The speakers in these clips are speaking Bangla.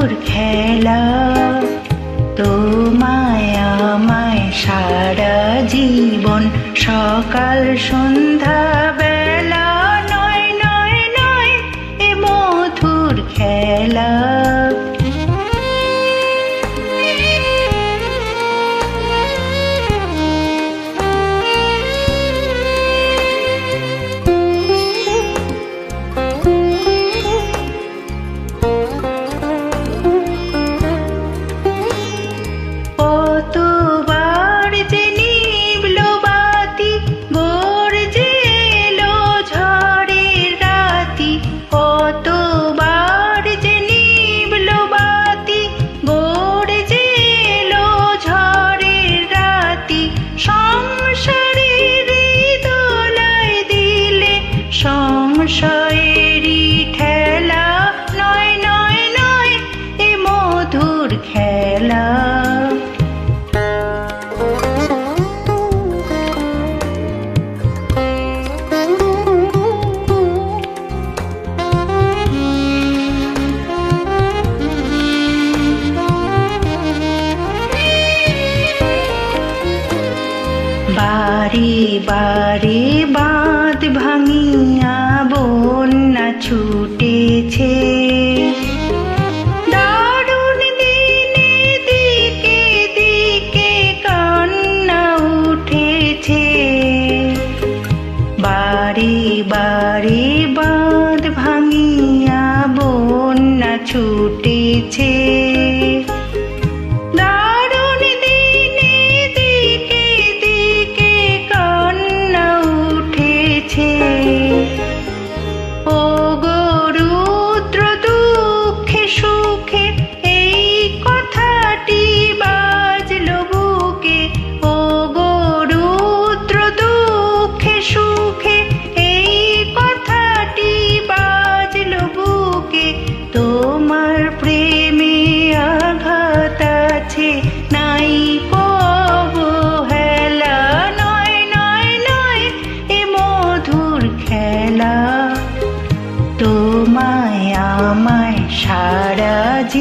আলোর খেলা তোমায় আমায় সারা জীবন সকাল সন্ধ্যা সংশয়েরই ঠেলা নয় নয় নয় এ মধুর খেলা। বারে বারে ছুটেছে। দিকে দিকে উঠেছে। বাড়ি বাড়ি বাঁধ ভাঙিয়া বন্যা ছুটেছে।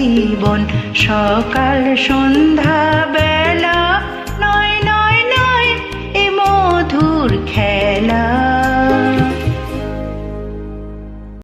জীবন সকাল সন্ধ্যা বেলা